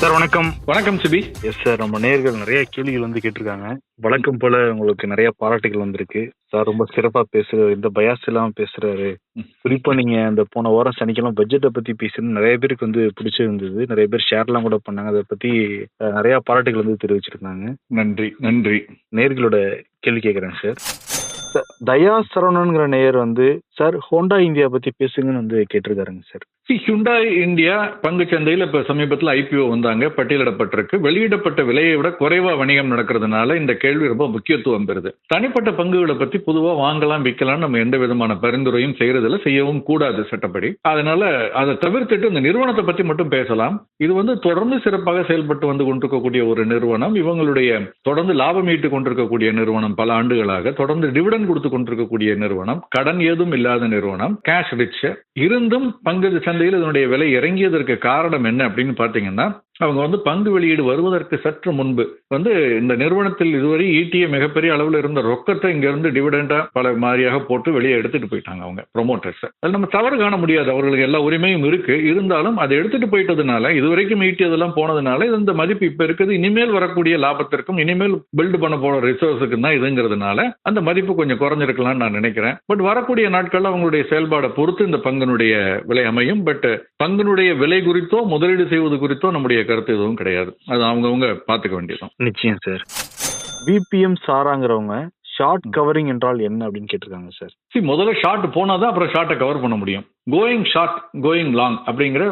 Sir வணக்கம். வணக்கம் CP. Yes sir நம்ம நேர்கள் நிறைய கேள்விகள் வந்து கேட்டிருக்காங்க. வழக்கம் போல உங்களுக்கு நிறைய பாராட்டுகள் வந்திருக்கு. சார் ரொம்ப சிறப்பா பேசுறாரு இந்த பயாஸ் இல்லாம பேசுறாரு. குறிப்பா நீங்க அந்த போன வாரம் சனிக்கிழமை பட்ஜெட்டை பத்தி பேசுறது நிறைய பேருக்கு வந்து பிடிச்சிருந்தது. நிறைய பேர் ஷேர்லாம் கூட பண்ணாங்க. அதை பத்தி நிறைய பாராட்டுகள் வந்து தெரிவிச்சிருந்தாங்க. நன்றி நன்றி. நேர்களோட கேள்வி கேட்குறேன் சார். சார் தயா சரவணன்கிற நேயர் வந்து சார் ஹோண்டா இந்தியா பத்தி பேசுங்கன்னு வந்து கேட்டிருக்காருங்க சார். ஹுண்டாய் இந்தியா பங்கு சந்தையில் இப்போ சமீபத்தில் ஐபிஓ வந்தாங்க பட்டியலிடப்பட்டிருக்கு. வெளியிடப்பட்ட விலையை விட குறைவா வணிகம் நடக்கிறதுனால இந்த கேள்வி ரொம்ப முக்கியத்துவம் பெறுது. தனிப்பட்ட பங்குகளை பற்றி பொதுவாக வாங்கலாம் விற்கலாம் நம்ம எந்த விதமான பரிந்துரையும் செய்யறதில்ல செய்யவும் கூடாது சட்டப்படி. அதனால அதை தவிர்த்துட்டு இந்த நிறுவனத்தை பற்றி மட்டும் பேசலாம். இது வந்து தொடர்ந்து சிறப்பாக செயல்பட்டு வந்து கொண்டிருக்கக்கூடிய ஒரு நிறுவனம். இவங்களுடைய தொடர்ந்து லாபம் ஈட்டு கொண்டிருக்கக்கூடிய நிறுவனம் பல ஆண்டுகளாக தொடர்ந்து டிவிடன் கொடுத்து கொண்டிருக்கக்கூடிய நிறுவனம். கடன் ஏதும் இல்லாத நிறுவனம் கேஷ் ரிச் இருந்தும் பங்கு சந்தையில் இதனுடைய விலை இறங்கியதற்கு காரணம் என்ன அப்படின்னு பார்த்தீங்கன்னா அவங்க வந்து பங்கு வெளியீடு வருவதற்கு சற்று முன்பு வந்து இந்த நிறுவனத்தில் இதுவரை ஈட்டிய மிகப்பெரிய அளவில் இருந்த ரொக்கத்தை இங்கிருந்து டிவிடெண்டா பல மாதிரியாக போட்டு வெளியே எடுத்துட்டு போயிட்டாங்க அவங்க ப்ரொமோட்டர்ஸ் அது நம்ம தவறு காண முடியாது. அவர்களுக்கு எல்லா உரிமையும் இருக்கு. இருந்தாலும் அதை எடுத்துட்டு போயிட்டதுனால இதுவரைக்கும் ஈட்டியதெல்லாம் போனதுனால இது இந்த மதிப்பு இப்ப இருக்குது. இனிமேல் வரக்கூடிய லாபத்திற்கும் இனிமேல் பில்டு பண்ண போற ரிசோர்ஸுக்கு தான் இதுங்கிறதுனால அந்த மதிப்பு கொஞ்சம் குறைஞ்சிருக்கலாம்னு நான் நினைக்கிறேன். பட் வரக்கூடிய நாட்கள் அவங்களுடைய செயல்பாடை பொறுத்து இந்த பங்கினுடைய விலை அமையும். பட் பங்கினுடைய விலை குறித்தோ முதலீடு செய்வது குறித்தோ நம்முடைய கருத்து எதுவும் கிடையாது. அது அவங்கவுங்க பார்த்துக்க வேண்டியதும் நிச்சயம் சார். பிபிஎம் சாராங்கிறவங்க ஷார்ட் கவரிங் என்றால் என்ன அப்படின்னு கேட்டிருக்காங்க சார்? சி முதல்ல ஷார்ட் போனாதான் அப்புறம் ஷார்ட்டை கவர் பண்ண முடியும். கோயிங் ஷார்ட் கோயிங் லாங் அப்படிங்கிற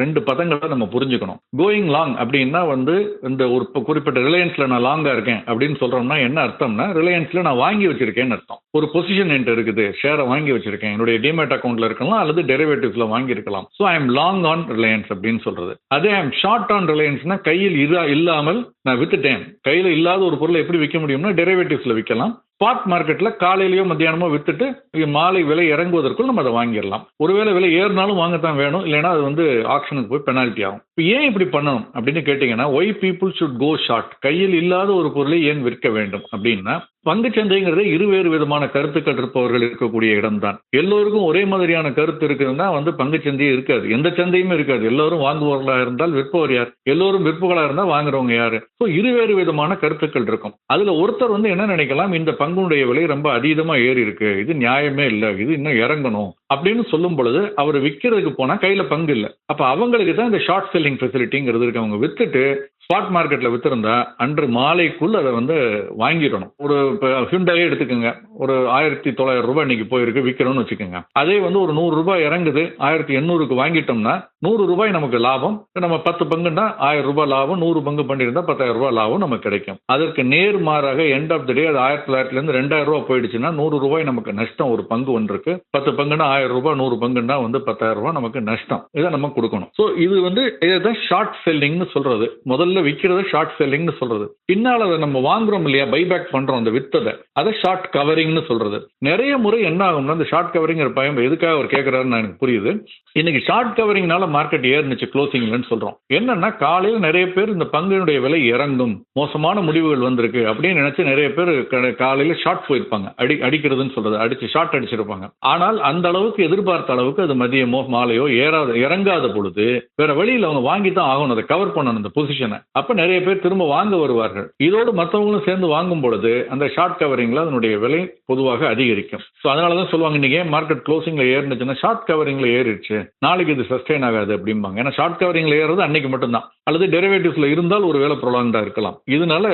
ரெண்டு பதங்களை நம்ம புரிஞ்சுக்கணும். கோயிங் லாங் அப்படின்னா வந்து இந்த ஒரு குறிப்பிட்ட ரிலையன்ஸ்ல நான் லாங்கா இருக்கேன் அப்படின்னு சொல்றோம்னா என்ன அர்த்தம்னா ரிலையன்ஸ்ல நான் வாங்கி வச்சிருக்கேன்னு அர்த்தம். ஒரு பொசிஷன் என்கிட்ட இருக்குது ஷேரை வாங்கி வச்சிருக்கேன். என்னுடைய டிமேட் அக்கௌண்ட்ல இருக்கலாம் அல்லது டெரிவேட்டிவ்ஸ்ல வாங்கி இருக்கலாம் so I am long on Reliance அப்படின்னு சொல்றது. அதே ஐ எம் ஷார்ட் ஆன் ரிலையன்ஸ்னா கையில் இதா இல்லாமல் நான் வித்துட்டேன். கையில இல்லாத ஒரு பொருளை எப்படி விற்க முடியும்னா டெரிவேட்டிவ்ஸ்ல விற்கலாம். ஸ்பாட் மார்க்கெட்ல காலையிலயோ மத்தியானமோ வித்துட்டு மாலை விலை இறங்குவதற்குள் நம்ம அதை வாங்கிடலாம். ஒருவேளை விலை ஏறினாலும் வாங்கத்தான் வேணும். இல்லைன்னா அது வந்து ஆக்ஷனுக்கு போய் பெனால்ட்டி ஆகும். இப்போ ஏன் இப்படி பண்ணணும் அப்படின்னு கேட்டிங்கன்னா why people should go short கையில் இல்லாத ஒரு பொருளை ஏன் விற்க வேண்டும் அப்படின்னா பங்குச் சந்தைங்கிறதே இருவேறு விதமான கருத்துக்கள் இருப்பவர்கள் இருக்கக்கூடிய இடம்தான். எல்லோருக்கும் ஒரே மாதிரியான கருத்து இருக்குதுன்னா வந்து பங்குச் சந்தையே இருக்காது. எந்த சந்தையுமே இருக்காது. எல்லோரும் வாங்குபவர்களாக இருந்தால் விற்பவர் யார்? எல்லோரும் விற்பவர்களாக இருந்தால் வாங்குறவங்க யாரு? ஸோ இருவேறு விதமான கருத்துக்கள் இருக்கும். அதுல ஒருத்தர் வந்து என்ன நினைக்கலாம்? இந்த பங்குடைய விலை ரொம்ப அதீதமா ஏறி இருக்கு. இது நியாயமே இல்லை. இது இன்னும் இறங்கணும். அப்படின்னு சொல்லும் பொழுது அவர் விற்கிறதுக்கு போனா கையில பங்கு இல்லை. அப்ப அவங்களுக்கு தான் இந்த ஷார்ட் செல்லிங் ஃபெசிலிட்டிங்கிறது இருக்கு. அவங்க வித்துட்டு ஸ்பாட் மார்க்கெட்டில் வித்திருந்தா அன்று மாலைக்குள் அதை வந்து வாங்கிடணும். ஒரு இப்போ ஹிண்டாயே எடுத்துக்கோங்க. ஒரு ஆயிரத்தி தொள்ளாயிரம் ரூபாய் இன்னைக்கு போயிருக்கு விற்கிறோம்னு வச்சுக்கோங்க. அதே வந்து ஒரு நூறு ரூபாய் இறங்குது ஆயிரத்தி எண்ணூறுக்கு வாங்கிட்டோம்னா நூறு ரூபாய் நமக்கு லாபம். நம்ம பத்து பங்குன்னா ஆயிரம் ரூபாய் லாபம் நூறு பங்கு பண்ணியிருந்தா பத்தாயிரம் ரூபாய் லாபம் நமக்கு கிடைக்கும். அதற்கு நேர்மாறாக எண்ட் ஆஃப் த டே அது ஆயிரத்தி தொள்ளாயிரத்துல இருந்து ரெண்டாயிரம் ரூபாய் போயிடுச்சுன்னா நூறு ரூபாய் நமக்கு நஷ்டம் ஒரு பங்கு ஒன்றுக்கு பத்து பங்குன்னா ஆயிரம் ரூபாய் நூறு பங்குன்னா வந்து பத்தாயிரம் ரூபாய் நமக்கு நஷ்டம். இதை நம்ம கொடுக்கணும். ஸோ இது வந்து இதுதான் ஷார்ட் செல்லிங்னு சொல்றது. முதல்ல விற்கிறது ஷார்ட் செல்லிங்னு சொல்றது. பின்னால் அதை நம்ம வாங்குறோம் இல்லையா பைபேக் பண்றோம் அந்த வித்ததை அதை ஷார்ட் கவரிங்னு சொல்றது. நிறைய முறை என்ன ஆகும்னா அந்த ஷார்ட் கவரிங்கிற பயம் எதுக்காக அவர் கேட்கறாருன்னு எனக்கு புரியுது. இன்னைக்கு ஷார்ட் கவரிங்னால மார்க்கெட் ஏறுனுச்சு க்ளோசிங்லன்னு சொல்றோம். என்னன்னா காலையில் நிறைய பேர் இந்த பங்கினுடைய விலை இறங்கும். மோசமான முடிவுகள் வந்திருக்கு அப்படின்னு நினைச்சு நிறைய பேர் க- காலையில ஷார்ட் போயிருப்பாங்க. அடி அடிக்கிறதுன்னு சொல்றது. அடிச்சு ஷார்ட் அடிச்சிருப்பாங்க. ஆனால் அந்த அளவுக்கு எதிர்பார்த்த அளவுக்கு அது மதியமோ மாலையோ ஏறாத இறங்காத பொழுது வேற வழியில் அவங்க வாங்கி தான் ஆகணும். அதை கவர் பண்ணணும் அந்த பொசிஷனை அப்ப நிறைய பேர் திரும்ப வாங்க வருவார்கள். இதோடு மற்றவங்களும் சேர்ந்து வாங்கும் பொழுது அந்த ஷார்ட் கவரிங்ல அதனுடைய விலை பொதுவாக அதிகரிக்கும். ஸோ அதனால தான் சொல்லுவாங்க இன்னைக்கு ஏன் மார்க்கெட் க்ளோசிங்ல ஏறினுச்சுன்னா ஷார்ட் கவரிங்ல ஏறிடுச்சு. நாளைக்கு இது சஸ்டெயின் ஆகாது அப்படிம்பாங்க. ஏன்னா ஷார்ட் கவரிங்ல ஏறது அன்னைக்கு மட்டும்தான். அல்லது டெரிவேட்டிவ்ஸ்ல இருந்தால் ஒரு வேலை ப்ரொலாங்கா இருக்கலாம். இதனால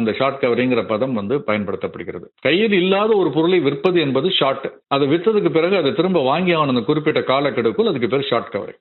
அந்த ஷார்ட் கவரிங்கிற பதம் வந்து பயன்படுத்தப்படுகிறது. கையில் இல்லாத ஒரு பொருளை விற்பது என்பது ஷார்ட் அதை விற்றதுக்கு பிறகு அதை திரும்ப வாங்கி ஆகணும். அந்த குறிப்பிட்ட காலக்கெடுக்குள் அதுக்கு பேர் ஷார்ட் கவரிங்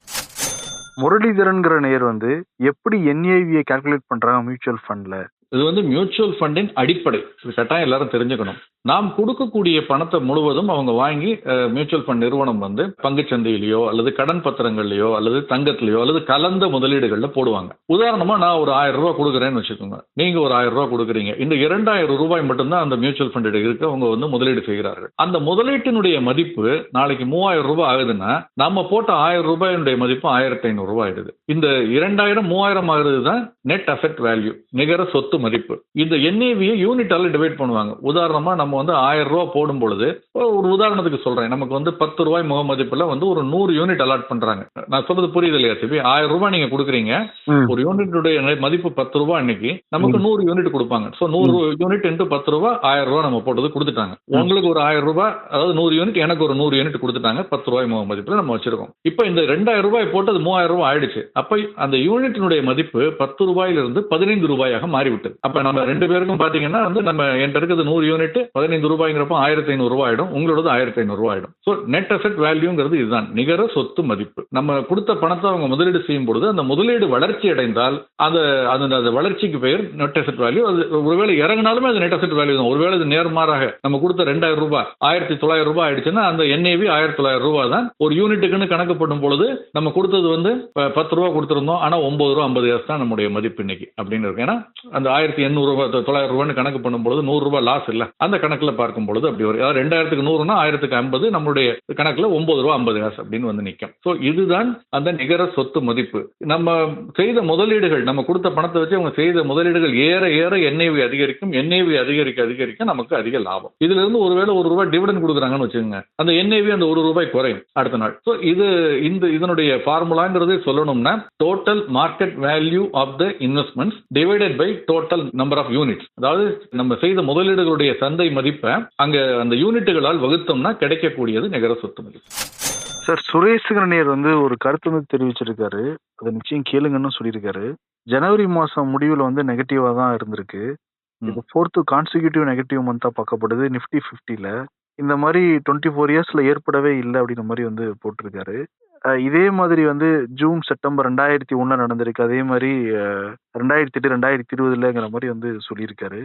முரளிதரன்கிற நேர் வந்து எப்படி என்ஐவியை கால்குலேட் பண்றாங்க மியூச்சுவல் ஃபண்ட்ல இது வந்து மியூச்சுவல் ஃபண்டின் அடிப்படை. இது கட்டாயம் எல்லாரும் தெரிஞ்சுக்கணும். நாம் கொடுக்கக்கூடிய பணத்தை முழுவதும் அவங்க வாங்கி மியூச்சுவல் ஃபண்ட் நிறுவனம் வந்து பங்குச்சந்தையிலேயோ அல்லது கடன் பத்திரங்கள்லையோ அல்லது தங்கத்திலையோ அல்லது கலந்த முதலீடுகளில் போடுவாங்க. உதாரணமா நான் ஒரு ஆயிரம் ரூபாய் கொடுக்குறேன்னு வச்சுக்கோங்க. நீங்க ஒரு ஆயிரம் ரூபாய் கொடுக்குறீங்க. இந்த இரண்டாயிரம் ரூபாய் மட்டும்தான் அந்த மியூச்சுவல் ஃபண்ட் இருக்கு. அவங்க வந்து முதலீடு செய்கிறார்கள். அந்த முதலீட்டினுடைய மதிப்பு நாளைக்கு மூவாயிரம் ரூபாய் ஆகுதுன்னா நம்ம போட்ட ஆயிரம் ரூபாயினுடைய மதிப்பு ஆயிரத்தி ஐநூறு ரூபாய் ஆயிடுது. இந்த இரண்டாயிரம் மூவாயிரம் ஆகுது தான் நெட் அசெட் வேல்யூ நிகர சொத்து மதிப்பு. இந்த என்ஏவியை யூனிட்டால டிவைட் பண்ணுவாங்க. உதாரணமா நம்ம நம்ம வந்து ஆயிரம் ரூபா போடும் பொழுது ஒரு உதாரணத்துக்கு சொல்றேன். நமக்கு வந்து பத்து ரூபாய் முக மதிப்புல வந்து ஒரு நூறு யூனிட் அலாட் பண்றாங்க. நான் சொல்றது புரியுது இல்லையா சிபி? ஆயிரம் ரூபாய் நீங்க கொடுக்குறீங்க. ஒரு யூனிட்டுடைய மதிப்பு பத்து ரூபாய் அன்னைக்கு நமக்கு நூறு யூனிட் கொடுப்பாங்க. ஸோ நூறு யூனிட் இன்ட்டு பத்து ரூபாய் ஆயிரம் ரூபாய் நம்ம போட்டது கொடுத்துட்டாங்க. உங்களுக்கு ஒரு ஆயிரம் ரூபாய் அதாவது நூறு யூனிட் எனக்கு ஒரு நூறு யூனிட் கொடுத்துட்டாங்க. பத்து ரூபாய் முக மதிப்புல நம்ம வச்சிருக்கோம். இப்போ இந்த ரெண்டாயிரம் ரூபாய் போட்டு அது மூவாயிரம் ரூபாய் ஆயிடுச்சு. அப்ப அந்த யூனிட்டினுடைய மதிப்பு பத்து ரூபாயிலிருந்து பதினைந்து ரூபாயாக மாறிவிட்டது. அப்ப நம்ம ரெண்டு பேருக்கும் பாத்தீங்கன்னா வந்து நம்ம என்கிட்ட இருக்கிறது நூறு யூனிட் பதினைந்து ரூபாய்ங்கிறப்போ ஆயிரத்தி ஐநூறு ஆயிடும் உங்களோடது ஆயிரத்தி ஐநூறு ஆயிடும் ஸோ நெட் அசெட் வேல்யூங்கிறது இதுதான். நிகர சொத்து மதிப்பு. நம்ம கொடுத்த பணத்தை அவங்க முதலீடு செய்யும் பொழுது அந்த முதலீடு வளர்ச்சி அடைந்தால் அந்த அந்த அந்த வளர்ச்சிக்கு பெயர் நெட் அசெட் வேல்யூ அது ஒருவேளை இறங்கினாலுமே அது நெட் அசெட் வேல்யூ தான். ஒருவேளை இது நேர்மாறாக நம்ம கொடுத்த ரெண்டாயிரம் ரூபாய் ஆயிரத்தி தொள்ளாயிரம் ரூபாய் ஆயிடுச்சுன்னா அந்த என்ஏவி ஆயிரத்தி தொள்ளாயிரம் ரூபாய் தான். ஒரு யூனிட்டுக்குன்னு கணக்கப்படும் பொழுது நம்ம கொடுத்தது வந்து பத்து ரூபா கொடுத்துருந்தோம். ஆனால் ஒன்பது ரூபா ஐம்பது காசு தான் நம்முடைய மதிப்பு இன்னைக்கு அப்படின்னு இருக்கு. ஏன்னா அந்த ஆயிரத்தி எண்ணூறு ரூபாய் தொள்ளாயிரம் ரூபான்னு கணக்கு பண்ணும்போது நூறு ரூபாய் லாஸ் இல்லை. அந்த கணக்கில் பார்க்கும் பொழுது அப்படி வரும் அதாவது ரெண்டாயிரத்துக்கு நூறுனா ஆயிரத்துக்கு ஐம்பது நம்மளுடைய கணக்கில் ஒன்பது ரூபா ஐம்பது காசு அப்படின்னு வந்து நிற்கும் ஸோ இதுதான் அந்த நிகர சொத்து மதிப்பு. நம்ம செய்த முதலீடுகள் நம்ம கொடுத்த பணத்தை வச்சு அவங்க செய்த முதலீடுகள் ஏற ஏற என்ஐவி அதிகரிக்கும் என்ஐவி அதிகரிக்க அதிகரிக்க நமக்கு அதிக லாபம். இதுல இருந்து ஒருவேளை ஒரு ரூபாய் டிவிடன் கொடுக்குறாங்கன்னு வச்சுக்கோங்க அந்த என்ஐவி அந்த ஒரு ரூபாய் குறையும் அடுத்த நாள். ஸோ இது இந்த இதனுடைய ஃபார்முலாங்கிறது சொல்லணும்னா total market value of the investments divided by total number of units அதாவது நம்ம செய்த முதலீடுகளுடைய சந்தை மதிப்பை அங்க அந்த யூனிட்டுகளால் வகுத்தோம்னா கிடைக்கக்கூடியது நிகர சொத்து மதிப்பு. சார் சுரேஷ்கரணியர் வந்து ஒரு கருத்து வந்து தெரிவிச்சிருக்காரு. அதை நிச்சயம் கேளுங்கன்னு சொல்லியிருக்காரு. ஜனவரி மாசம் முடிவுல வந்து நெகட்டிவா தான் இருந்திருக்கு. இது ஃபோர்த்து கான்சிக்யூட்டிவ் நெகட்டிவ் மந்தா பார்க்கப்படுது. நிஃப்டி ஃபிஃப்டில இந்த மாதிரி டுவெண்ட்டி ஃபோர் இயர்ஸ்ல ஏற்படவே இல்லை அப்படின்ற மாதிரி வந்து போட்டிருக்காரு. இதே மாதிரி வந்து ஜூன் செப்டம்பர் ரெண்டாயிரத்தி ஒண்ணுல நடந்திருக்கு. அதே மாதிரி ரெண்டாயிரத்தி எட்டு ரெண்டாயிரத்தி இருபதுலங்கிற மாதிரி வந்து சொல்லியிருக்காரு.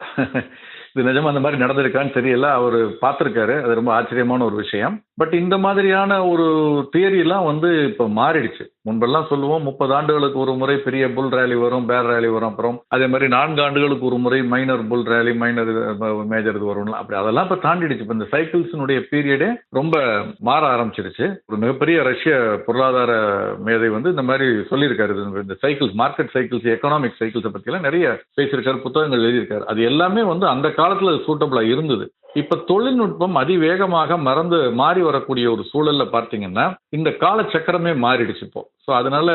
இது நிஜமா அந்த மாதிரி நடந்திருக்கான்னு தெரியல. அவர் பார்த்துருக்காரு. அது ரொம்ப ஆச்சரியமான ஒரு விஷயம். பட் இந்த மாதிரியான ஒரு தியரியெல்லாம் வந்து இப்போ மாறிடுச்சு. முன்பெல்லாம் சொல்லுவோம் முப்பது ஆண்டுகளுக்கு ஒரு முறை பெரிய புல் ரேலி வரும் பேர் ரேலி வரும் அப்புறம் அதே மாதிரி நான்கு ஆண்டுகளுக்கு ஒரு முறை minor bull rally minor major இது வரும்லாம். அப்படி அதெல்லாம் இப்போ தாண்டிடுச்சு. இப்போ இந்த சைக்கிள்ஸினுடைய பீரியடே ரொம்ப மாற ஆரம்பிச்சிருச்சு. ஒரு மிகப்பெரிய ரஷ்ய பொருளாதார மேதை வந்து இந்த மாதிரி சொல்லியிருக்காரு. இந்த சைக்கிள்ஸ் மார்க்கெட் சைக்கிள்ஸ் எக்கனாமிக் சைக்கிள்ஸை பற்றிலாம் நிறைய பேசியிருக்காரு புத்தகங்கள் எழுதியிருக்காரு. அது எல்லாமே வந்து அந்த காலத்தில் சூட்டபிளாக இருந்தது. இப்போ தொழில்நுட்பம் அதிவேகமாக மறந்து மாறி வரக்கூடிய ஒரு சூழலில் பார்த்தீங்கன்னா இந்த கால சக்கரமே மாறிடுச்சு இப்போ. ஸோ அதனால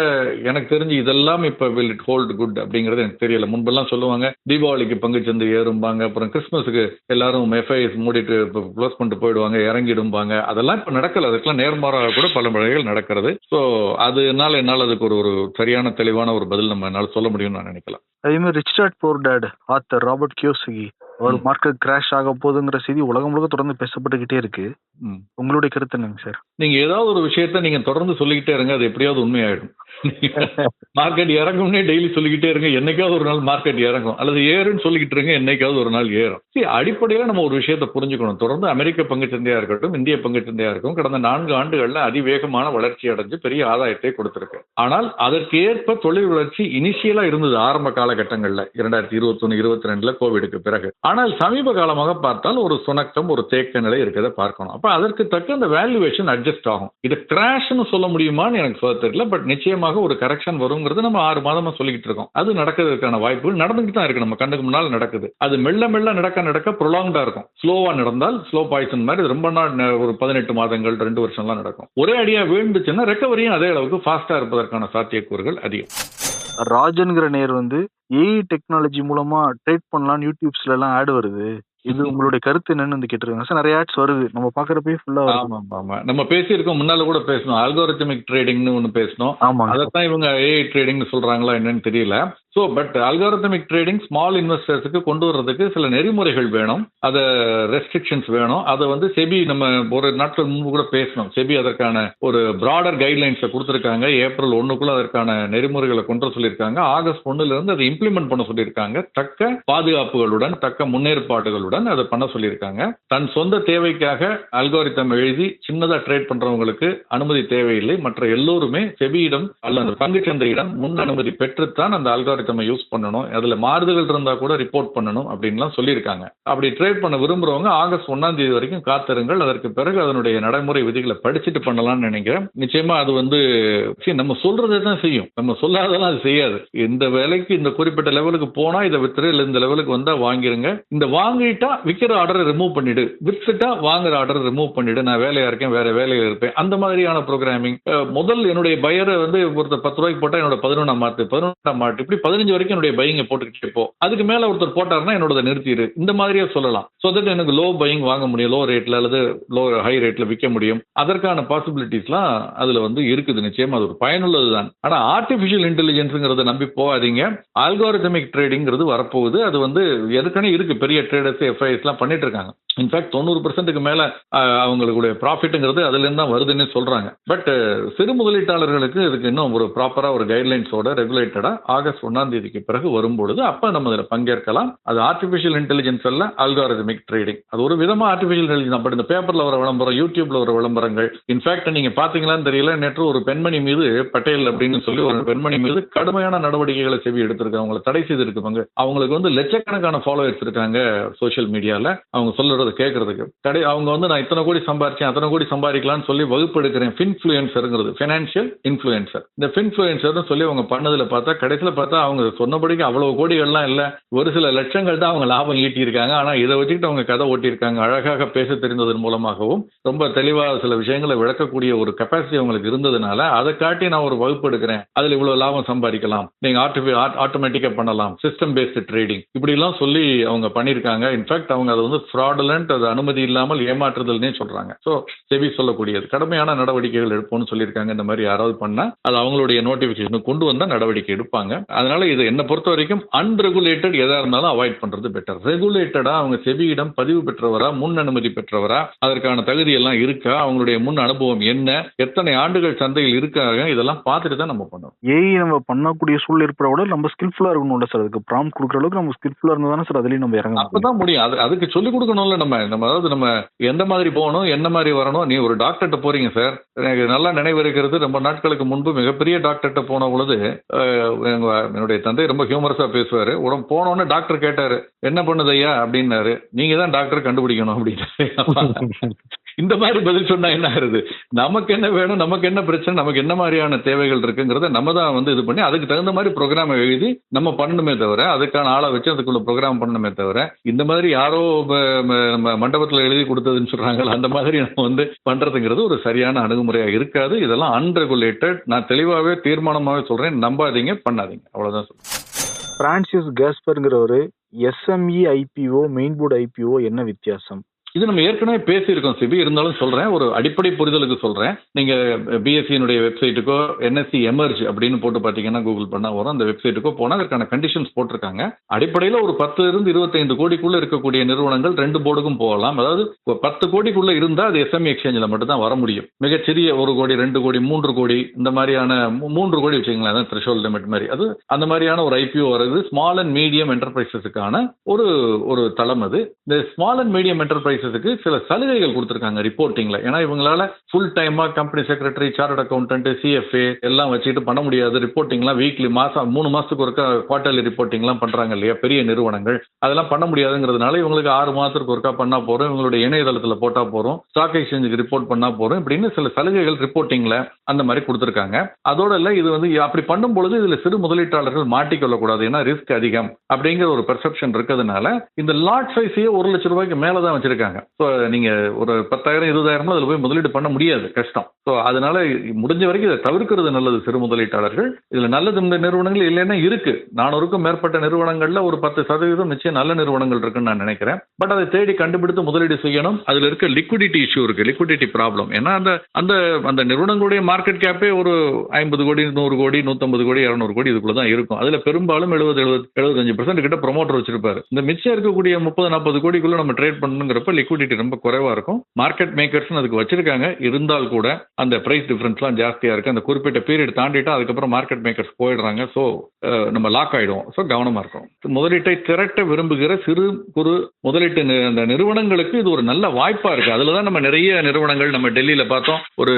எனக்கு தெரிஞ்சு இதெல்லாம் இப்போ வில் இட் ஹோல்டு குட் அப்படிங்கிறது எனக்கு தெரியல. முன்பெல்லாம் சொல்லுவாங்க தீபாவளிக்கு பங்குச்சந்தை ஏறும்பாங்க அப்புறம் கிறிஸ்மஸுக்கு எல்லாரும் எஃப்ஐஎஸ் மூடிட்டு க்ளோஸ் பண்ணிட்டு போயிடுவாங்க இறங்கிடும்பாங்க. அதெல்லாம் இப்போ நடக்கல. அதுக்கெல்லாம் நேர்மாறாக கூட பல முறைகள் நடக்கிறது. ஸோ அதனால என்னால் அதுக்கு ஒரு ஒரு சரியான தெளிவான ஒரு பதில் நம்ம என்னால் சொல்ல முடியும்னு நான் நினைக்கலாம். அதே மாதிரி rich dad poor dad author Robert Kiyosaki ம். மார்க்கெட் கிராஷ் ஆக போகுதுங்கிற செய்தி உலகம் முழுக்க தொடர்ந்து பேசப்பட்டுக்கிட்டே இருக்கு. உங்களுடைய கருத்து என்னங்க சார்? நீங்க ஏதாவது ஒரு விஷயத்த நீங்க தொடர்ந்து சொல்லிக்கிட்டே இருங்க அது எப்படியாவது உண்மையாயிடும். மார்க்கெட் இறங்கும்னே டெய்லி சொல்லிக்கிட்டே இருங்க என்னைக்காவது ஒரு நாள் மார்க்கெட் இறங்கும். அல்லது ஏறுன்னு சொல்லிக்கிட்டு இருங்க என்னைக்காவது ஒரு நாள் ஏறும். சரி அடிப்படையில நம்ம ஒரு விஷயத்தை புரிஞ்சுக்கணும். தொடர்ந்து அமெரிக்க பங்குச்சந்தையா இருக்கட்டும் இந்திய பங்குச்சந்தையா இருக்கும் கடந்த நான்கு ஆண்டுகள்ல அதிவேகமான வளர்ச்சி அடைஞ்சு பெரிய ஆதாயத்தை கொடுத்திருக்கு. ஆனால் அதற்கு ஏற்ப தொழில் வளர்ச்சி இனிஷியலா இருந்தது ஆரம்ப காலகட்டங்கள்ல இரண்டாயிரத்தி இருபத்தி ஒன்று இருபத்தி ரெண்டுல கோவிடுக்கு பிறகு. ஆனால் சமீப காலமாக பார்த்தால் ஒரு சுணக்கம் ஒரு தேக்க நிலை இருக்கிறத பார்க்கணும். அப்ப அதற்கு தக்க அந்த வேல்யூவேஷன் அட்ஜஸ்ட் ஆகும். இது கிராஷ்னு சொல்ல முடியுமான்னு எனக்கு சொல்ல தெரியல பட் நிச்சயமாக ஒரு கரெக்ஷன் வருங்கிறது நம்ம ஆறு மாதமா சொல்லிக்கிட்டு இருக்கோம். அது நடக்கிறதுக்கான வாய்ப்புகள் நடந்துகிட்டு தான் இருக்கு. நம்ம கண்ணுக்கு முன்னால் நடக்குது. அது மெல்ல மெல்ல நடக்க நடக்க ப்ரொலாங்டா இருக்கும். ஸ்லோவா நடந்தால் ஸ்லோ பாய்சன் மாதிரி ரொம்ப நாள் ஒரு பதினெட்டு மாதங்கள் ரெண்டு வருஷம்லாம் நடக்கும். ஒரே அடியா வீழ்ந்துச்சுன்னா ரெக்கவரியும் அதே அளவுக்கு ஃபாஸ்டா இருப்பதற்கான சாத்தியக்கூறுகள் அதிகம். ராஜன்கிற நேர் வந்து ஏஐ டெக்னாலஜி மூலமா ட்ரேட் பண்ணலாம்னு யூடியூப்ஸ்ல எல்லாம் ஆட் வருது. இது உங்களுடைய கருத்து என்னன்னு வந்து கேட்டிருக்காங்க. சார் நிறைய ஆட்ஸ் வருது. நம்ம பாக்குறப்பே ஃபுல்லா ஆமா ஆமா ஆமா நம்ம பேசியிருக்கோம். முன்னால கூட பேசணும் அல்கோரித்தமிக் ட்ரேடிங்னு ஒன்று பேசணும் ஆமாங்க. அதைத்தான் இவங்க ஏஐ ட்ரேடிங்னு சொல்றாங்களா என்னன்னு தெரியல. So but algorithmic trading small இன்வெஸ்டர்ஸுக்கு கொண்டு வர்றதுக்கு சில நெறிமுறைகள் வேணும். அதை ரெஸ்ட்ரிக்ஷன்ஸ் வேணும். அதை வந்து செபி நம்ம ஒரு நாட்கள் முன்பு கூட பேசணும் செபி அதற்கான ஒரு ப்ராடர் கைட்லைன்ஸை கொடுத்துருக்காங்க. ஏப்ரல் ஒன்றுக்குள்ள அதற்கான நெறிமுறைகளை கொண்டு வர சொல்லியிருக்காங்க. ஆகஸ்ட் ஒன்றுலேருந்து அதை இம்ப்ளிமெண்ட் பண்ண சொல்லியிருக்காங்க. தக்க பாதுகாப்புகளுடன் தக்க முன்னேற்பாடுகளுடன் அதை பண்ண சொல்லியிருக்காங்க. தன் சொந்த தேவைக்காக அல்காரிதம் எழுதி சின்னதாக ட்ரேட் பண்ணுறவங்களுக்கு அனுமதி தேவையில்லை. மற்ற எல்லோருமே செபியிடம் அல்லது பங்குச்சந்தையிடம் முன் அனுமதி பெற்றுத்தான் அந்த அல்காரி நம்ம யூஸ் பண்ணணும். அதுல மாறுதல்கள் இருந்தா கூட ரிப்போர்ட் பண்ணணும் அப்படின்லாம் சொல்லியிருக்காங்க. அப்படி ட்ரேட் பண்ண விரும்புறவங்க ஆகஸ்ட் ஒன்றாம் தேதி வரைக்கும் காத்திருங்கள். அதற்கு பிறகு அதனுடைய நடைமுறை விதிகளை படிச்சுட்டு பண்ணலாம்னு நினைக்கிறேன். நிச்சயமா அது வந்து நம்ம சொல்றதை தான் செய்யும். நம்ம சொல்லாதெல்லாம் அது செய்யாது. இந்த வேலைக்கு இந்த குறிப்பிட்ட லெவலுக்கு போனா இதை வித்துரு இல்லை இந்த லெவலுக்கு வந்தால் வாங்கிருங்க. இந்த வாங்கிட்டா விற்கிற ஆர்டரை ரிமூவ் பண்ணிடு. வித்துட்டா வாங்குற ஆர்டரை ரிமூவ் பண்ணிடு. நான் வேலையா இருக்கேன் வேற வேலையில் இருப்பேன். அந்த மாதிரியான ப்ரோக்ராமிங் முதல் என்னுடைய பயரை வந்து ஒருத்தர் பத்து ரூபாய்க்கு போட்டால் என்னோட பதினொன்றாம் மாட்டு பதினொன்றாம் மாட்டு இப்படி பதினஞ்சு வரைக்கும் என்னுடைய பையிங்க போட்டுக்கிட்டே போ. அதுக்கு மேல ஒருத்தர் போட்டாருன்னா என்னோட நிறுத்திடு இந்த மாதிரியே சொல்லலாம். ஸோ தட் எனக்கு லோ பையிங் வாங்க முடியும். லோ ரேட்ல அல்லது லோ ஹை ரேட்ல விற்க முடியும். அதற்கான பாசிபிலிட்டிஸ்லாம் அதுல வந்து இருக்குது. நிச்சயமா அது ஒரு பயனுள்ளது தான். ஆனா ஆர்டிபிஷியல் இன்டெலிஜென்ஸுங்கிறத நம்பி போகாதீங்க. ஆல்காரிதமிக் ட்ரேடிங்கிறது வரப்போகுது. அது வந்து ஏற்கனவே இருக்கு. பெரிய ட்ரேடர்ஸ் எஃப்ஐஎஸ்லாம் பண்ணிட்டு இருக்காங்க. இன்ஃபேக்ட் தொண்ணூறு பர்சன்ட்டுக்கு மேல அவங்களுடைய ப்ராஃபிட்டுங்கிறது அதுல இருந்து தான் வருதுன்னு சொல்றாங்க. பட் சிறு முதலீட்டாளர்களுக்கு இதுக்கு இன்னும் ஒரு ப்ராப்பரா ஒரு கைட்லைன்ஸோட ரெகுலேட்டடா ஆகஸ்ட் ஒன்னாம் தேதிக்கு பிறகு வரும்பொழுது அப்போ நம்ம இதில் பங்கேற்கலாம். அது ஆர்டிஃபிஷியல் இன்டெலிஜென்ஸ் அல்ல அல்காரதமிக் ட்ரேடிங் அது ஒரு விதமாக ஆர்டிஃபிஷியல் இன்டெலிஜென்ஸ் அப்படி இந்த பேப்பரில் வர விளம்பரம் யூடியூப்ல வர விளம்பரங்கள். இன்ஃபேக்ட் நீங்கள் பார்த்தீங்களான்னு தெரியல நேற்று ஒரு பெண்மணி மீது பட்டேல் அப்படின்னு சொல்லி ஒரு பெண்மணி மீது கடுமையான நடவடிக்கைகளை செவி எடுத்திருக்காங்க. அவங்களை தடை செய்திருக்காங்க அவங்களுக்கு வந்து லட்சக்கணக்கான ஃபாலோவர்ஸ் இருக்காங்க சோஷியல் மீடியாவில் அவங்க சொல்றதை கேட்கறதுக்கு கடை அவங்க வந்து நான் இத்தனை கோடி சம்பாரிச்சேன் அத்தனை கோடி சம்பாதிக்கலாம்னு சொல்லி வகுப்பு எடுக்கிறேன் ஃபின்ஃப்ளூயன்சருங்கிறது ஃபினான்ஷியல் இன்ஃப்ளூயன்சர் இந்த ஃபின்ஃப்ளூயன்சர்னு சொல்லி அவங்க பண்ணதில் பார்த்தா கடைசியில் பார்த்தா அவங்க சொன்னபடிக்கு அவ்வளவு கோடிகள்லாம் இல்லை. ஒரு சில லட்சங்கள் தான் அவங்க லாபம் ஈட்டியிருக்காங்க. ஆனா இதை வச்சுக்கிட்டு அவங்க கதை ஓட்டியிருக்காங்க. அழகாக பேச தெரிந்ததன் மூலமாகவும் ரொம்ப தெளிவாக சில விஷயங்களை விளக்கக்கூடிய ஒரு கெப்பாசிட்டி அவங்களுக்கு இருந்ததுனால அதை காட்டி நான் ஒரு வகுப்பு எடுக்கிறேன். அதுல இவ்வளவு லாபம் சம்பாதிக்கலாம். நீங்க ஆட்டோமேட்டிக்கா ஆட்டோமேட்டிக்கா பண்ணலாம். சிஸ்டம் பேஸ்டு ட்ரேடிங் இப்படி எல்லாம் சொல்லி அவங்க பண்ணியிருக்காங்க. இன்ஃபேக்ட் அவங்க அதை வந்து ஃப்ராடலண்ட் அது அனுமதி இல்லாமல் ஏமாற்றுதல்னே சொல்றாங்க. ஸோ செவி சொல்லக்கூடியது. கடுமையான நடவடிக்கைகள் எடுப்போம்னு சொல்லியிருக்காங்க. இந்த மாதிரி யாராவது பண்ணா அது அவங்களுடைய நோட்டிபிகேஷன் கொண்டு வந்தா நடவடிக்கை எடுப்பாங்க. அதனால இது என்ன பொறுத்த வரைக்கும் அன்ரெகுலேட்டட் எதா இருந்தாலும் அவாய்ட் பண்றது பெட்டர் ரெகுலேட்டடா அவங்க செவியிடம் பதிவு பெற்றவரா முன் அனுமதி பெற்றவரா அதற்கான தகுதி எல்லாம் இருக்கா அவங்களுடைய முன் அனுபவம் என்ன எத்தனை ஆண்டுகள் சந்தையில் இருக்காங்க இதெல்லாம் பார்த்துட்டு தான் நம்ம பண்ணணும். ஏஐ நம்ம பண்ணக்கூடிய சூழல் ஏற்பட விட நம்ம ஸ்கில்ஃபுல்லா இருக்கணும்ல சார் அதுக்கு ப்ராம் கொடுக்குற அளவுக்கு நம்ம ஸ்கில்ஃபுல்லா இருந்தா தானே சார் அதுலயும் நம்ம இறங்க அப்பதான் முடியும். அது அதுக்கு சொல்லிக் கொடுக்கணும்ல நம்ம. நம்ம அதாவது நம்ம எந்த மாதிரி போகணும் என்ன மாதிரி வரணும் நீ ஒரு டாக்டர்கிட்ட போறீங்க சார் எனக்கு நல்லா நினைவு இருக்கிறது. ரொம்ப நாட்களுக்கு முன்பு மிகப்பெரிய டாக்டர்கிட்ட போன பொழுது என்னுடைய தந்தை ரொம்ப ஹியூமரஸாக பேசுவாரு. உடம்பு போனோடனே டாக்டர் கேட்டாரு என்ன பண்ணுது ஐயா? அப்படின்னாரு. நீங்க தான் டாக்டர் கண்டுபிடிக்கணும் அப்படின்னு இந்த மாதிரி பதில் சொன்னா என்ன ஆகுது? நமக்கு என்ன வேணும் நமக்கு என்ன பிரச்சனை நமக்கு என்ன மாதிரியான தேவைகள் இருக்குங்கிறத நம்ம தான் வந்து இது பண்ணி அதுக்கு தகுந்த மாதிரி ப்ரோக்ராம் எழுதி நம்ம பண்ணணுமே தவிர அதுக்கான ஆளை வச்சு அதுக்குள்ள ப்ரோக்ராம் பண்ணணுமே தவிர இந்த மாதிரி யாரோ ம- நம்ம மண்டபத்தில் எழுதி கொடுத்ததுன்னு சொல்றாங்கல்ல அந்த மாதிரி நம்ம வந்து பண்றதுங்கிறது ஒரு சரியான அணுகுமுறையா இருக்காது. இதெல்லாம் அன்ரெகுலேட்டட் நான் தெளிவாகவே தீர்மானமாகவே சொல்றேன். நம்பாதீங்க பண்ணாதீங்க. அவ்வளவுதான் சொல்றேன். Francis கேஸ்பருங்கிறவர் SME IPO main board IPO என்ன வித்தியாசம்? இது நம்ம ஏற்கனவே பேசியிருக்கோம் சிபி. இருந்தாலும் சொல்கிறேன் ஒரு அடிப்படை புரிதலுக்கு சொல்கிறேன் நீங்கள் பிஎஸ்சியினுடைய வெப்சைட்டுக்கோ என்எஸ்சி எமர்ஜ் அப்படின்னு போட்டு பார்த்தீங்கன்னா கூகுள் பண்ணால் வரும். அந்த வெப்சைட்டுக்கோ போனால் அதற்கான கண்டிஷன்ஸ் போட்டிருக்காங்க. அடிப்படையில் ஒரு பத்துல இருந்து இருபத்தைந்து கோடிக்குள்ளே இருக்கக்கூடிய நிறுவனங்கள் ரெண்டு போர்டுக்கும் போகலாம். அதாவது பத்து கோடிக்குள்ளே இருந்தால் அது எஸ்எம்இ எக்ஸ்சேஞ்சில் மட்டும் தான் வர முடியும். மிகச்சிறிய ஒரு கோடி ரெண்டு கோடி மூன்று கோடி இந்த மாதிரியான மூன்று கோடி வச்சுங்களேன் அதான் த்ரெஷோல் லிமிட் மாதிரி. அது அந்த மாதிரியான ஒரு ஐபிஓ வருது ஸ்மால் அண்ட் மீடியம் என்டர்பிரைசஸுக்கான ஒரு ஒரு தளம் அது. இந்த ஸ்மால் அண்ட் மீடியம் என்டர்பிரைஸ் பேசுறதுக்கு சில சலுகைகள் கொடுத்துருக்காங்க ரிப்போர்ட்டிங்ல ஏன்னா இவங்களால ஃபுல் டைமா company secretary chartered accountant CFA எல்லாம் வச்சுட்டு பண்ண முடியாது. ரிப்போர்ட்டிங்லாம் வீக்லி மாசம் மூணு மாசத்துக்கு ஒருக்கா குவார்டர்லி ரிப்போர்ட்டிங்லாம் பண்றாங்க இல்லையா? பெரிய நிறுவனங்கள். அதெல்லாம் பண்ண முடியாதுங்கிறதுனால இவங்களுக்கு ஆறு மாசத்துக்கு ஒருக்கா பண்ணா போறோம். இவங்களுடைய இணையதளத்துல போட்டா போறோம். ஸ்டாக் எக்ஸ்சேஞ்சுக்கு ரிப்போர்ட் பண்ணா போறோம். இப்படின்னு சில சலுகைகள் ரிப்போர்ட்டிங்ல அந்த மாதிரி கொடுத்துருக்காங்க. அதோட இல்ல இது வந்து அப்படி பண்ணும் பொழுது இதுல சிறு முதலீட்டாளர்கள் மாட்டிக்கொள்ளக்கூடாது ஏன்னா ரிஸ்க் அதிகம் அப்படிங்கிற ஒரு பெர்செப்ஷன் இருக்கிறதுனால இந்த லாட் சைஸையே ஒரு லட்சம் ரூபாய்க்கு மேலதான் வச்சிருக்காங்க. ஸோ நீங்க ஒரு பத்தாயிரம் இருபதாயிரம் அதுல போய் முதலீடு பண்ண முடியாது. கஷ்டம். ஸோ அதனால முடிஞ்ச வரைக்கும் இதை தவிர்க்கிறது நல்லது சிறு முதலீட்டாளர்கள். இதுல நல்லது இந்த நிறுவனங்கள் இல்லைன்னா இருக்கு. நானூறுக்கும் மேற்பட்ட நிறுவனங்கள்ல ஒரு பத்து சதவீதம் நிச்சயம் நல்ல நிறுவனங்கள் இருக்குன்னு நான் நினைக்கிறேன். பட் அதை தேடி கண்டுபிடித்து முதலீடு செய்யணும். அதுல இருக்க லிக்விடிட்டி இஷ்யூ இருக்கு லிக்விடிட்டி ப்ராப்ளம் ஏன்னா அந்த அந்த அந்த நிறுவனங்களுடைய மார்க்கெட் கேப்பே ஒரு ஐம்பது கோடி நூறு கோடி நூத்தம்பது கோடி இரநூறு கோடி இதுக்குள்ள தான் இருக்கும். அதுல பெரும்பாலும் எழுபது எழுபது எழுபத்தஞ்சு பர்சன்ட் கிட்ட ப்ரொமோட்டர் வச்சிருப்பாரு. இந்த மிச்சம் இருக்கக்கூடிய முப்பது நாற்பது கோடிக்குள்ள நம்ம ட்ரேட் பண்ணணுங்கிறப்ப லிக்விடிட்டி ரொம்ப குறைவா இருக்கும். மார்க்கெட் மேக்கர்ஸ் அதுக்கு வச்சிருக்காங்க. இருந்தால் கூட அந்த பிரைஸ் டிஃபரன்ஸ்லாம் ஜாஸ்தியா இருக்கு. அந்த குறிப்பிட்ட பீரியட் தாண்டிட்டா அதுக்கப்புறம் மார்க்கெட் மேக்கர்ஸ் போயிடுறாங்க. ஸோ நம்ம லாக் ஆயிடுவோம். ஸோ கவனமா இருக்கும் முதலீட்டை திரட்ட விரும்புகிற சிறு குறு முதலீட்டு அந்த நிறுவனங்களுக்கு இது ஒரு நல்ல வாய்ப்பா இருக்கு. அதுல தான் நம்ம நிறைய நிறுவனங்கள் நம்ம டெல்லியில பார்த்தோம். ஒரு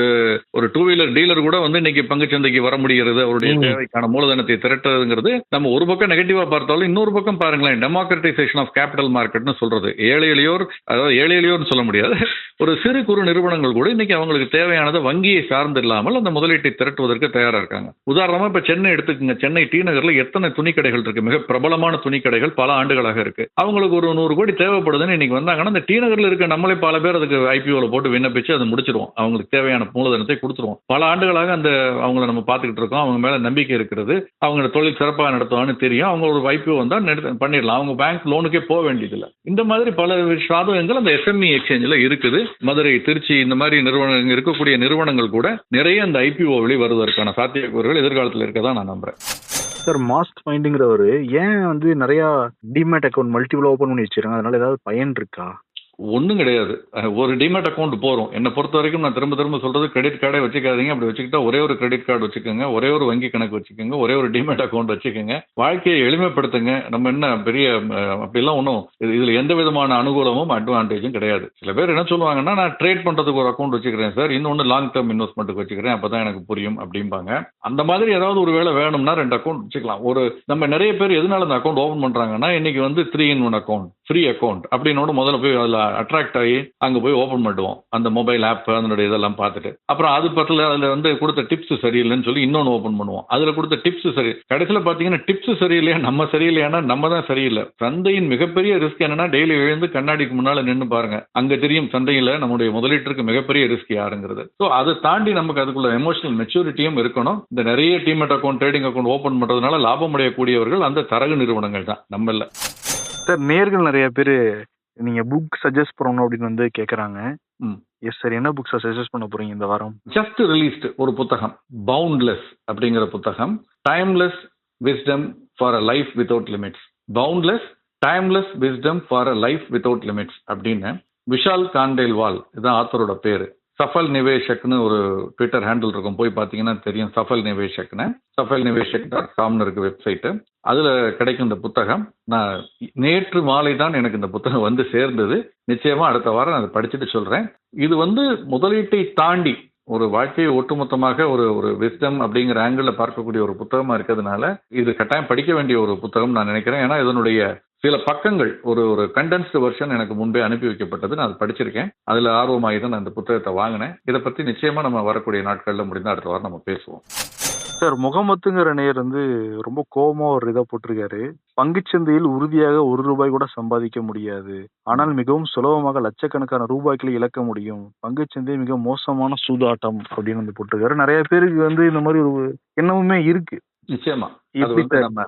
ஒரு டூ வீலர் டீலர் கூட வந்து இன்னைக்கு பங்குச்சந்தைக்கு வர முடிகிறது. அவருடைய. தேவைக்கான மூலதனத்தை திரட்டுறதுங்கிறது நம்ம ஒரு பக்கம் நெகட்டிவா பார்த்தாலும் இன்னொரு பக்கம் பாருங்களேன் டெமோக்ரட்டைசேஷன் ஆஃப் கேபிட்டல் மார்க்கெட்னு சொல்றது. ஏழை எளியோர் அதாவது ஏழை எளியோர்னு சொல்ல முடியாது. ஒரு சிறு குறு நிறுவனங்கள் கூட இன்னைக்கு அவங்களுக்கு தேவையானதை வங்கியை சார்ந்து இல்லாமல் அந்த முதலீட்டை திரட்டுவதற்கு தயாராக இருக்காங்க. உதாரணமாக இப்போ சென்னை எடுத்துக்கங்க. சென்னை டி நகரில் எத்தனை துணிக்கடைகள் இருக்கு? மிக பிரபலமான துணிக்கடைகள் பல ஆண்டுகளாக இருக்கு. அவங்களுக்கு ஒரு நூறு கோடி தேவைப்படுதுன்னு இன்னைக்கு வந்தாங்கன்னா அந்த டி நகரில் இருக்க நம்மளே பல பேர் அதுக்கு ஐபிஓல போட்டு விண்ணப்பிச்சு அதை முடிச்சிருவோம். அவங்களுக்கு தேவையான மூலதனத்தை கொடுத்துருவோம். பல ஆண்டுகளாக அந்த அவங்கள நம்ம பார்த்துக்கிட்டு இருக்கோம். அவங்க மேலே நம்பிக்கை இருக்கிறது. அவங்க தொழில் சிறப்பாக நடத்துவான்னு தெரியும். அவங்க ஒரு ஐபிஓ வந்தால் நடத்த- பண்ணிடலாம். அவங்க பேங்க் லோனுக்கே போக வேண்டியதில்லை. இந்த மாதிரி பல சாதகங்கள் அந்த எஸ்எம்இ எக்ஸ்சேஞ்சில் இருக்குது. மதுரை திருச்சி இந்த மாதிரி நிறுவனங்கள் இருக்கக்கூடிய நிறுவனங்கள் கூட நிறைய அந்த ஐபிஓ வெளி வருவதற்கான சாத்தியக்கூறுகள் எதிர்காலத்தில் இருக்கதான் நான் நம்புறேன். சார் மாஸ்ட் ஃபைண்டிங்கிறவர் ஏன் வந்து நிறைய டிமேட் அக்கௌண்ட் மல்டிபிள் ஓப்பன் பண்ணி வச்சிருக்காங்க? அதனால ஏதாவது பயன் இருக்கா? ஒன்றும் கிடையாது. ஒரு டிமேட் அக்கௌண்ட் போகிறோம் என்னை பொறுத்த வரைக்கும் நான் திரும்ப திரும்ப சொல்கிறது கிரெடிட் கார்டே வச்சுக்காதீங்க. அப்படி வச்சுக்கிட்டா ஒரே ஒரு கிரெடிட் கார்டு வச்சுக்கோங்க. ஒரே ஒரு வங்கி கணக்கு வச்சுக்கோங்க. ஒரே ஒரு டிமேட் அக்கௌண்ட் வச்சுக்கோங்க. வாழ்க்கையை எளிமைப்படுத்துங்க. நம்ம என்ன பெரிய அப்படிலாம் ஒன்றும் இதில் எந்த விதமான அனுகூலமும் அட்வான்டேஜும் கிடையாது. சில பேர் என்ன சொல்லுவாங்கன்னா நான் ட்ரேட் பண்ணுறதுக்கு ஒரு அக்கௌண்ட் வச்சுக்கிறேன் சார் இன்னொன்று லாங் டேர்ம் இன்வெஸ்ட்மெண்ட்டுக்கு வச்சுக்கிறேன். அப்போ தான் எனக்கு புரியும் அப்படிம்பாங்க. அந்த மாதிரி ஏதாவது ஒரு வேலை வேணும்னா ரெண்டு அக்கௌண்ட் வச்சுக்கலாம். ஒரு நம்ம நிறைய பேர் எதனால அந்த அக்கௌண்ட் ஓப்பன் பண்ணுறாங்கன்னா இன்னைக்கு வந்து three in one account free account அப்படின்னோட முதல்ல போய் அதில் அட்ராக்ட் ஆகி அங்கே போய் ஓப்பன் பண்ணுவோம் அந்த மொபைல் ஆப் அதனுடைய இதெல்லாம் பார்த்துட்டு. அப்புறம் அது பக்கத்தில் அதில் வந்து கொடுத்த டிப்ஸ் சரியில்லைன்னு சொல்லி இன்னொன்று ஓப்பன் பண்ணுவோம். அதில் கொடுத்த டிப்ஸ் சரி கடைசியில் பார்த்தீங்கன்னா டிப்ஸ் சரியில்லையா நம்ம சரியில்லையானா நம்ம தான் சரியில்லை. சந்தையின் மிகப்பெரிய ரிஸ்க் என்னன்னா டெய்லி எழுந்து கண்ணாடிக்கு முன்னால் நின்று பாருங்க. அங்கே தெரியும் சந்தையில் நம்முடைய முதலீட்டிற்கு மிகப்பெரிய ரிஸ்க் யாருங்கிறது. ஸோ அதை தாண்டி நமக்கு அதுக்குள்ள எமோஷனல் மெச்சூரிட்டியும் இருக்கணும். இந்த நிறைய demat account trading account open பண்ணுறதுனால லாபம் அடையக்கூடியவர்கள் அந்த தரகு நிறுவனங்கள் தான். நம்ம இல்லை. சார் நேர்கள் நிறைய பேர் நீங்க புக் சஜஸ்ட் பண்ணணும் அப்படின்னு வந்து கேக்குறாங்க. ம். எஸ் சார் என்ன புக்ஸை சஜஸ்ட் பண்ண போறீங்க இந்த வாரம்? ஜஸ்ட் ரிலீஸ்டு ஒரு புத்தகம். பவுண்ட்லெஸ் அப்படிங்கிற புத்தகம். Timeless wisdom for a life without limits boundless timeless wisdom for a life without limits அப்படின்னு விஷால் காண்டேல்வால் இதுதான் ஆத்தரோட பேரு. சஃபல் நிவேஷக்னு ஒரு ட்விட்டர் ஹேண்டில் இருக்கும். போய் பார்த்தீங்கன்னா தெரியும். சஃபல் நிவேஷக்னு. சஃபல் நிவேஷக் டாட் காம்னு இருக்கு வெப்சைட்டு அதில் கிடைக்கும் இந்த புத்தகம். நான் நேற்று மாலை தான் எனக்கு இந்த புத்தகம் வந்து சேர்ந்தது. நிச்சயமாக அடுத்த வாரம் நான் அதை படிச்சுட்டு சொல்கிறேன் இது வந்து முதலீட்டை தாண்டி ஒரு வாழ்க்கையை ஒட்டுமொத்தமாக ஒரு ஒரு விஸ்டம் அப்படிங்கிற ஆங்கிளில் பார்க்கக்கூடிய ஒரு புத்தகமாக இருக்கிறதுனால இது கட்டாயம் படிக்க வேண்டிய ஒரு புத்தகம் நான் நினைக்கிறேன். ஏன்னா இதனுடைய சில பக்கங்கள் ஒரு ஒரு கண்டென்ஸ்டு வெர்ஷன் எனக்கு முன்பே அனுப்பி வைக்கப்பட்டது. நான் அதை படிச்சிருக்கேன். அதுல ஆர்வமாகி தான் நான் இந்த புத்தகத்தை வாங்கினேன். இதை பத்தி நிச்சயமா நம்ம வரக்கூடிய நாட்கள்ல முடிந்தா அடுத்த வாரம் நம்ம பேசுவோம். சார் முகமத்துங்கிற நேயர் வந்து ரொம்ப கோபமா ஒரு இதை போட்டிருக்காரு. பங்குச்சந்தையில் உறுதியாக ஒரு ரூபாய் கூட சம்பாதிக்க முடியாது. ஆனால் மிகவும் சுலபமாக லட்சக்கணக்கான ரூபாய்களை இழக்க முடியும். பங்குச்சந்தை மிக மோசமான சூதாட்டம் அப்படின்னு வந்து போட்டிருக்காரு. நிறைய பேருக்கு வந்து இந்த மாதிரி ஒரு எண்ணமுமே இருக்கு. நிச்சயமா. நம்ம?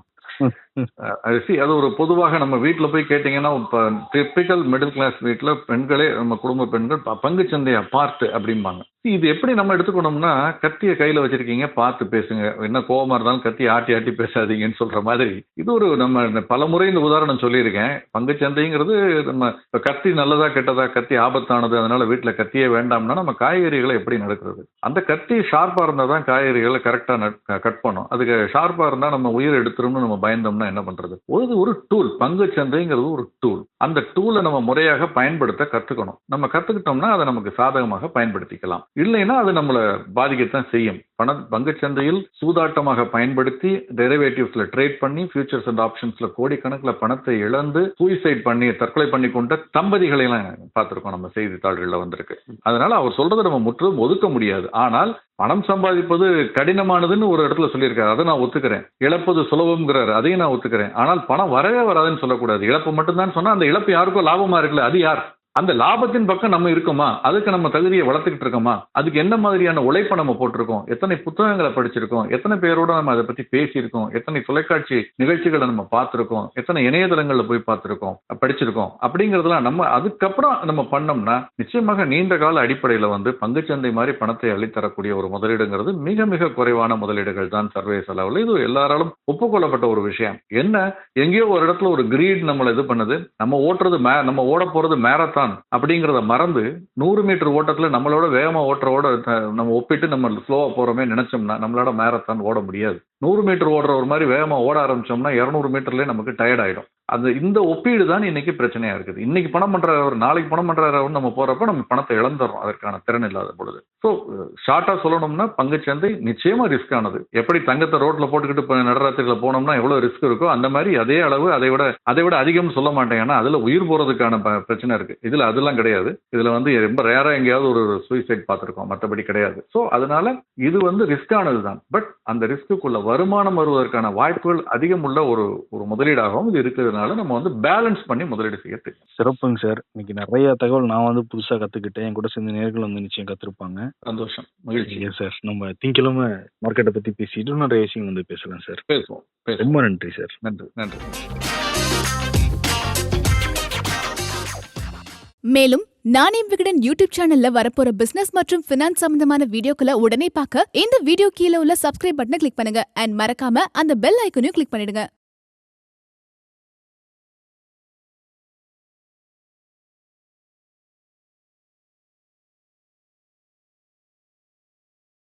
அஹ், அது ஒரு பொதுவாக நம்ம வீட்டில் போய் கேட்டிங்கன்னா இப்போ டிப்பிக்கல் மிடில் கிளாஸ் வீட்டில் பெண்களே நம்ம குடும்ப பெண்கள் பங்கு பங்குச்சந்தையை பார்த்து அப்படிம்பாங்க. இது எப்படி நம்ம எடுத்துக்கணும்னா கத்தியை கையில் வச்சிருக்கீங்க பார்த்து பேசுங்க. என்ன கோபமாக இருந்தாலும் கத்தி ஆட்டி ஆட்டி பேசாதீங்கன்னு சொல்ற மாதிரி. இது ஒரு நம்ம பல முறை இந்த உதாரணம் சொல்லியிருக்கேன். பங்குச்சந்தைங்கிறது நம்ம கத்தி நல்லதா கெட்டதா கத்தி ஆபத்தானது அதனால வீட்டில் கத்தியே வேண்டாம்னா நம்ம காய்கறிகளை எப்படி நடக்கிறது அந்த கத்தி ஷார்ப்பாக இருந்தால் தான் காய்கறிகளை கரெக்டாக கட் பண்ணும். அதுக்கு ஷார்ப்பாக இருந்தால் நம்ம உயிர் எடுத்துரும்னு நம்ம பயந்தோம்னா என்ன பண்றது? ஒரு ஒரு டூல் பங்கு சந்தைங்கிறது ஒரு டூல் அந்த டூலை நம்ம முறையாக பயன்படுத்த கற்றுக்கணும் நம்ம கத்துக்கிட்டோம்னா அதை நமக்கு சாதகமாக பயன்படுத்திக்கலாம். இல்லைன்னா அது நம்மளை பாதிக்கத்தான் செய்யும். பண பங்குச்சந்தையில் சூதாட்டமாக பயன்படுத்தி டெரிவேட்டிவ்ஸ்ல ட்ரேட் பண்ணி ஃபியூச்சர்ஸ் அண்ட் ஆப்ஷன்ஸ்ல கோடிக்கணக்கில் பணத்தை இழந்து சூசைட் பண்ணி தற்கொலை பண்ணி கொண்ட தம்பதிகளை எல்லாம் பார்த்திருக்கோம் நம்ம செய்தித்தாள்களில் வந்திருக்கு. அதனால அவர் சொல்றதை நம்ம முற்றிலும் ஒதுக்க முடியாது. ஆனால் பணம் சம்பாதிப்பது கடினமானதுன்னு ஒரு இடத்துல சொல்லியிருக்காரு. அதை நான் ஒத்துக்கிறேன். இழப்பது சுலபம்ங்கிறாரு. அதையும் நான் ஒத்துக்கிறேன். ஆனால் பணம் வரவே வராதுன்னு சொல்லக்கூடாது. இழப்பு மட்டும்தான் சொன்னால் அந்த இழப்பு யாருக்கோ லாபமாக இருக்குல்ல அது யார்? அந்த லாபத்தின் பக்கம் நம்ம இருக்கோமா? அதுக்கு நம்ம தகுதியை வளர்த்துக்கிட்டு இருக்கோமா? அதுக்கு என்ன மாதிரியான உழைப்பை நம்ம போட்டிருக்கோம்? எத்தனை புத்தகங்களை படிச்சிருக்கோம்? எத்தனை பேரோட நம்ம அதை பத்தி பேசியிருக்கோம்? எத்தனை தொலைக்காட்சி நிகழ்ச்சிகளை நம்ம பார்த்துருக்கோம்? எத்தனை இணையதளங்களில் போய் பார்த்துருக்கோம்? படிச்சிருக்கோம். அப்படிங்கிறதுலாம் நம்ம அதுக்கப்புறம் நம்ம பண்ணோம்னா நிச்சயமாக நீண்ட கால அடிப்படையில் வந்து பங்குச்சந்தை மாதிரி பணத்தை அள்ளித்தரக்கூடிய ஒரு முதலீடுங்கிறது மிக மிக குறைவான முதலீடுகள் தான் சர்வதேச அளவில். இது எல்லாராலும் ஒப்புக்கொள்ளப்பட்ட ஒரு விஷயம். என்ன? எங்கேயோ ஒரு இடத்துல ஒரு கிரீட் நம்மளை இது பண்ணுது. நம்ம ஓட்டுறது மே- நம்ம ஓட போறது மேரத்தான் தான் அப்படிங்கறத மறந்து நூறு மீட்டர் ஓட்டத்துல நம்மளோட வேகமா ஓட்டுறவோட நம்ம ஒப்பிட்டு நம்ம ஸ்லோவா போகிறோமே நினைச்சோம்னா நம்மளால மேரத்தான் ஓட முடியாது. நூறு மீட்டர் ஓடுற ஒரு மாதிரி வேகமா ஓட ஆரம்பிச்சோம்னா இரநூறு மீட்டர்லேயே நமக்கு டயர்ட் ஆயிடும். அது இந்த ஒப்பீடு தான் இன்னைக்கு பிரச்சனையா இருக்குது. இன்னைக்கு பணம் பண்றவர் நாளைக்கு பணம் பண்றவர் நம்ம போறப்ப நம்ம பணத்தை இழந்துடுறோம் அதற்கான திறன் இல்லாத பொழுது. ஸோ ஷார்ட்டா சொல்லணும்னா பங்குச்சந்தை நிச்சயமா ரிஸ்க் ஆனது. எப்படி தங்கத்தை ரோட்ல போட்டுக்கிட்டு இப்ப போனோம்னா எவ்வளவு ரிஸ்க் இருக்கோ அந்த மாதிரி அதே அளவு அதை விட அதை விட அதிகம் சொல்ல மாட்டேன். ஏன்னா அதுல உயிர் போறதுக்கான ப- பிரச்சனை இருக்கு. இதுல அதெல்லாம் கிடையாது. இதுல வந்து ரொம்ப ரேரா எங்கேயாவது ஒரு சூசைட் பார்த்துருக்கோம். மற்றபடி கிடையாது. ஸோ அதனால இது வந்து ரிஸ்க் ஆனது தான். பட் அந்த ரிஸ்க்குள்ள வருமானம் வருவதற்கான வாய்ப்புகள் அதிகம் உள்ள ஒரு ஒரு முதலீடாகவும் இது இருக்கிறதுனால நம்ம வந்து பேலன்ஸ் பண்ணி முதலீடு செய்யறது சிறப்புங்க சார். இன்னைக்கு நிறைய தகவல் நான் வந்து புதுசா கத்துக்கிட்டேன். என் கூட சேர்ந்து நேர்கள் வந்து நிச்சயம் கத்துருப்பாங்க. சந்தோஷம். மகிழ்ச்சி. சார்? நம்ம திங்கிழமை மார்க்கெட்டை பத்தி பேசிட்டு நிறைய விஷயம் வந்து பேசலாம் சார். பேசுவோம். ரொம்ப நன்றி சார். நன்றி நன்றி. மேலும் நானே விகடன் யூடியூப் சேனல்ல வரப்போற பிசினஸ் மற்றும் பினான்ஸ் சம்பந்தமான வீடியோக்களை உடனே பார்க்க இந்த வீடியோ கீழே உள்ள சப்ஸ்கிரைப் பட்டனை கிளிக் பண்ணுங்க. அண்ட் மறக்காம அந்த பெல் ஐக்கனையும் கிளிக் பண்ணிடுங்க.